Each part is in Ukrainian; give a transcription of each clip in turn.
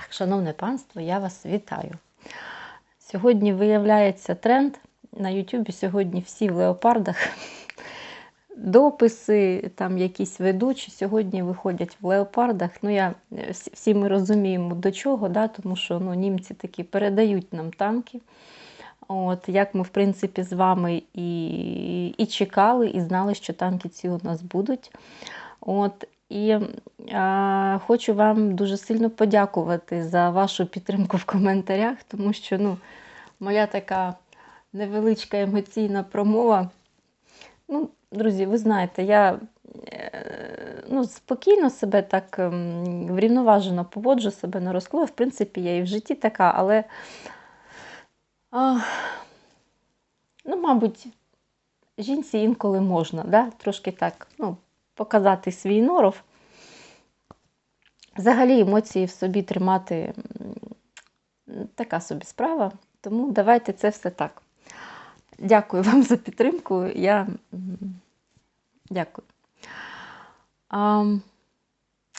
Так, шановне панство, я вас вітаю. Сьогодні виявляється тренд. На Ютубі сьогодні всі в леопардах. Дописи, там якісь ведучі сьогодні виходять в леопардах. Ну, я, всі- всі ми розуміємо до чого, да? тому що ну, німці такі передають нам танки. От, як ми, в принципі, з вами і, і чекали, і знали, що танки ці у нас будуть. От, і а, хочу вам дуже сильно подякувати за вашу підтримку в коментарях, тому що ну, моя така невеличка емоційна промова. Ну, друзі, ви знаєте, я е, ну, спокійно себе так ем, врівноважено поводжу себе на розкладу. В принципі, я і в житті така, але, а, ну, мабуть, жінці інколи можна, да? трошки так ну, показати свій норов. Взагалі емоції в собі тримати така собі справа. Тому давайте це все так. Дякую вам за підтримку. Я дякую. А,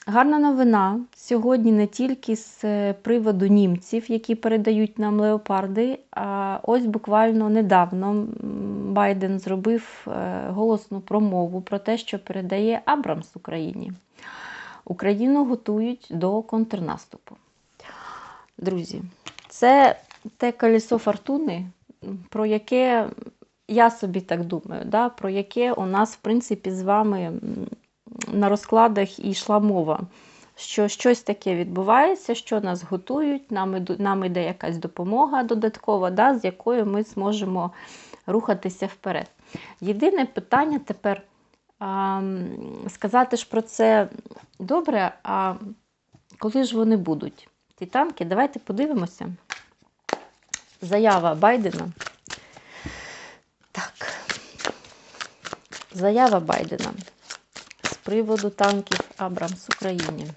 гарна новина. Сьогодні не тільки з е, приводу німців, які передають нам леопарди, а ось буквально недавно Байден зробив е, голосну промову про те, що передає Абрамс Україні. Україну готують до контрнаступу. Друзі, це те колесо фортуни, про яке я собі так думаю, да, про яке у нас, в принципі, з вами на розкладах і йшла мова. Що щось таке відбувається, що нас готують, нам, нам іде якась допомога додаткова, да, з якою ми зможемо рухатися вперед. Єдине питання тепер а, сказати ж про це добре, а коли ж вони будуть? Ті танки, давайте подивимося. Заява Байдена. Так. Заява Байдена з приводу танків Абрамс Україні.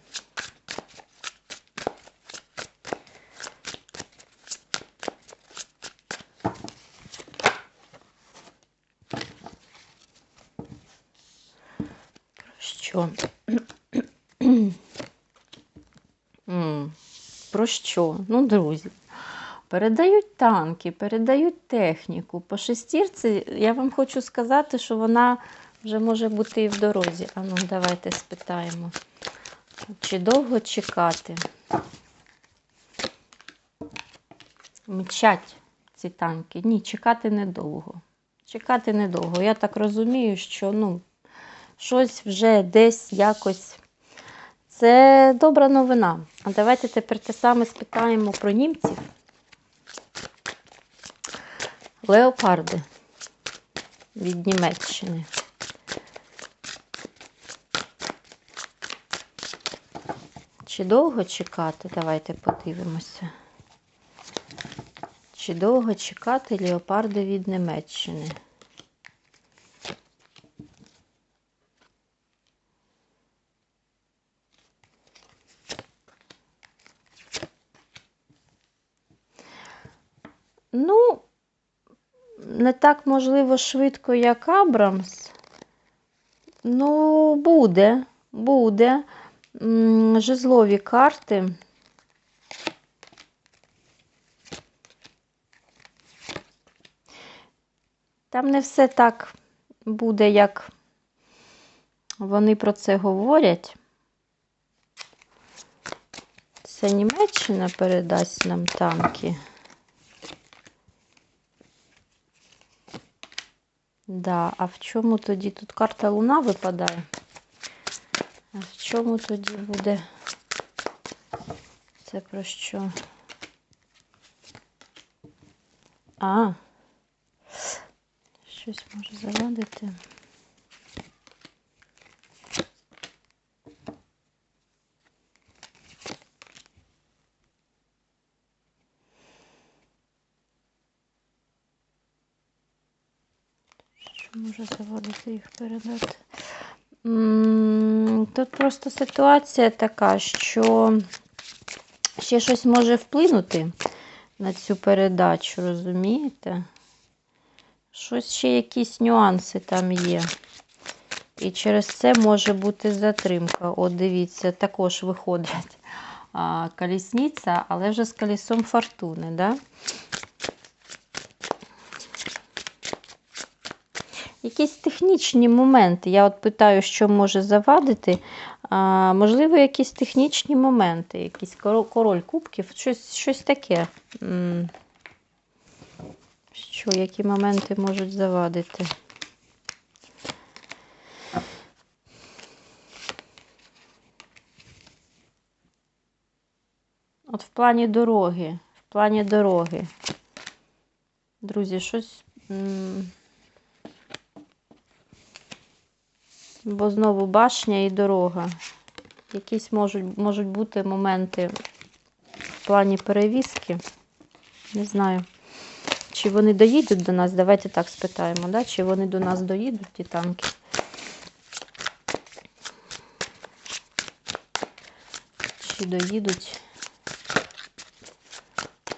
Що? Про що? Ну, друзі, передають танки, передають техніку. По шестірці я вам хочу сказати, що вона вже може бути і в дорозі. А ну, давайте спитаємо. Чи довго чекати? Мчать ці танки. Ні, чекати недовго. Чекати недовго. Я так розумію, що ну, щось вже десь якось. Це добра новина. А давайте тепер те саме спитаємо про німців. Леопарди від Німеччини. Чи довго чекати? Давайте подивимося. Чи довго чекати леопарди від Німеччини? Ну, не так можливо швидко, як Абрамс. Ну, буде, буде. Жезлові карти. Там не все так буде, як вони про це говорять. Це Німеччина передасть нам танки. Да, а в чому тоді тут карта Луна випадає? А в чому тоді буде? Це про що? А. Щось може завадити. Може заводити їх передати? Тут просто ситуація така, що ще щось може вплинути на цю передачу, розумієте? Щось ще якісь нюанси там є. І через це може бути затримка. От дивіться, також виходять. а, колісниця, але вже з колесом фортуни. Да? Якісь технічні моменти. Я от питаю, що може завадити. А, можливо, якісь технічні моменти, якийсь коро- король кубків, щось, щось таке. Що, які моменти можуть завадити? От в плані дороги. В плані дороги. Друзі, щось. м, Бо знову башня і дорога. Якісь можуть, можуть бути моменти в плані перевізки. Не знаю. Чи вони доїдуть до нас? Давайте так спитаємо, да? чи вони до нас доїдуть, ті танки. Чи доїдуть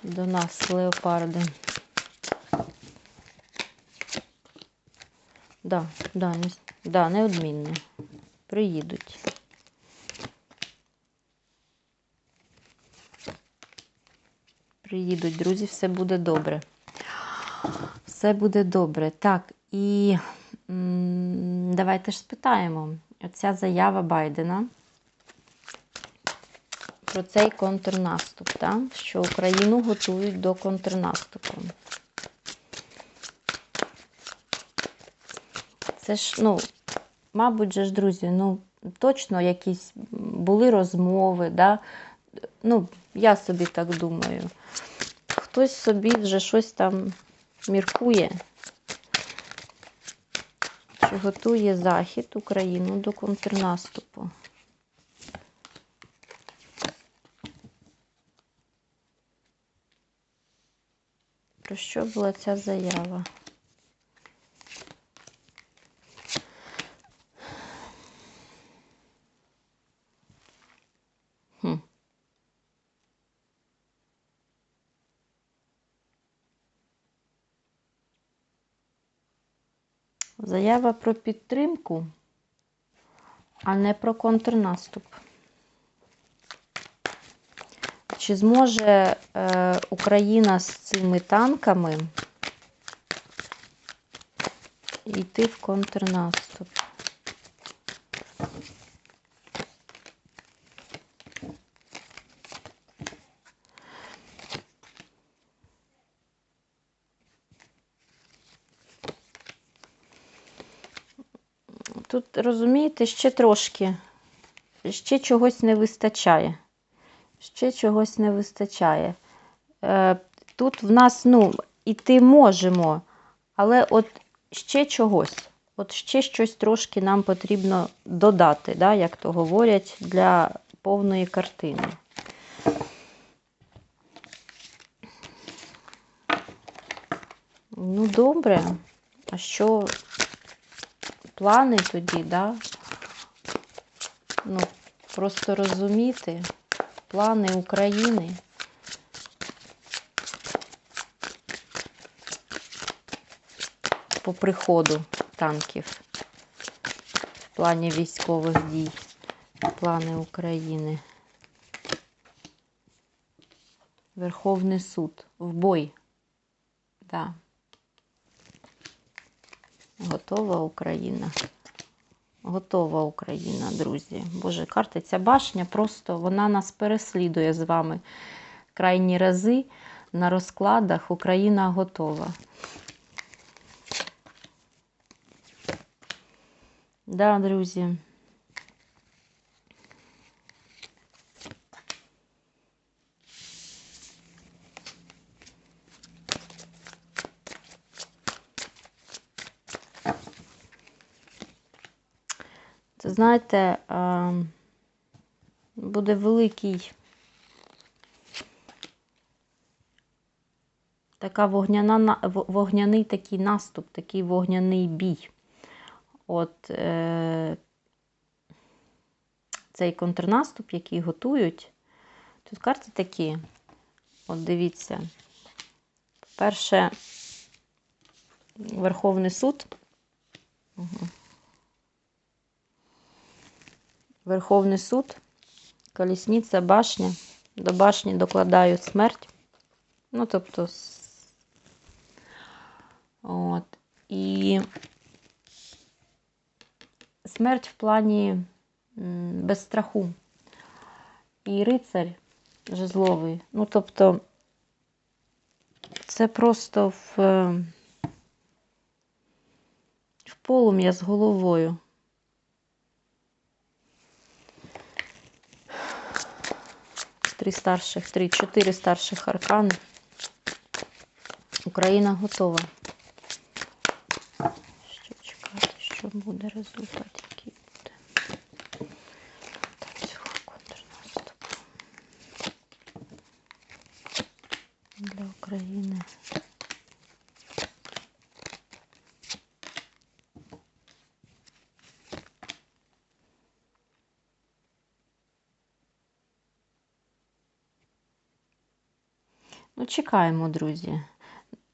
до нас леопарди? Да, да, не, да, неодмінно. Приїдуть. Приїдуть, друзі, все буде добре. Все буде добре. Так, і м, давайте ж спитаємо. Оця заява Байдена про цей контрнаступ, так? що Україну готують до контрнаступу. Це ж, ну, мабуть же ж, друзі, ну, точно якісь були розмови, да? ну, я собі так думаю. Хтось собі вже щось там міркує, чи готує Захід Україну до контрнаступу. Про що була ця заява? Заява про підтримку, а не про контрнаступ. Чи зможе е, Україна з цими танками йти в контрнаступ? Тут, розумієте, ще трошки, ще чогось не вистачає. Ще чогось не вистачає. Е, тут в нас, ну, іти можемо, але от ще чогось. От ще щось трошки нам потрібно додати, да, як то говорять, для повної картини. Ну, добре. А що плани тоді, да? Ну, просто розуміти плани України. По приходу танків в плані військових дій, плани України. Верховний суд. В бой. Да. Готова Україна. Готова Україна, друзі. Боже, карта ця башня просто вона нас переслідує з вами крайні рази на розкладах. Україна готова. Да, друзі. Знаєте, буде великий така вогняна, на- вогняний такий наступ, такий вогняний бій. От е, цей контрнаступ, який готують. Тут карти такі. От дивіться. Перше, Верховний суд. Угу. Верховний суд, колісниця, башня. До башні докладаю смерть. Ну, тобто, от. І смерть в плані без страху. І рицарь жезловий. Ну, тобто, це просто в, в полум'я з головою. Три старших, три, чотири старших аркани. Україна готова. Що чекати, що буде результат, який буде. Та цього контрнаступу. Для України. Ну, чекаємо, друзі.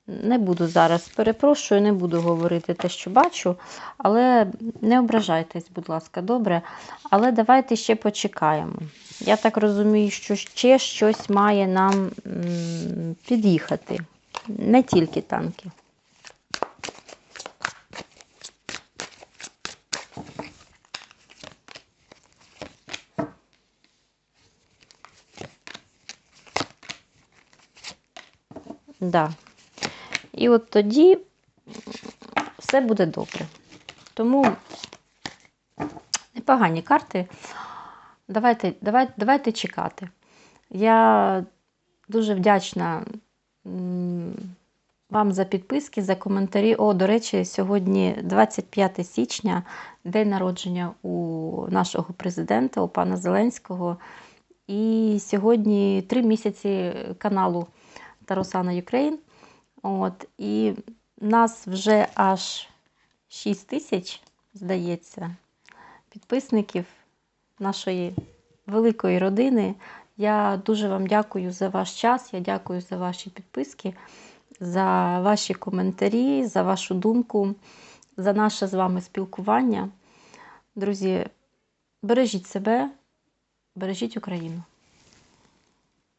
Не буду зараз, перепрошую, не буду говорити те, що бачу, але не ображайтесь, будь ласка, добре. Але давайте ще почекаємо. Я так розумію, що ще щось має нам під'їхати. Не тільки танки. Да. І от тоді все буде добре. Тому непогані карти. Давайте, давайте, давайте чекати. Я дуже вдячна вам за підписки, за коментарі. О, до речі, сьогодні 25 січня, день народження у нашого президента, у пана Зеленського. І сьогодні три місяці каналу Таросана Юкрейн. От, і нас вже аж 6 тисяч, здається, підписників нашої великої родини. Я дуже вам дякую за ваш час, я дякую за ваші підписки, за ваші коментарі, за вашу думку, за наше з вами спілкування. Друзі, бережіть себе, бережіть Україну.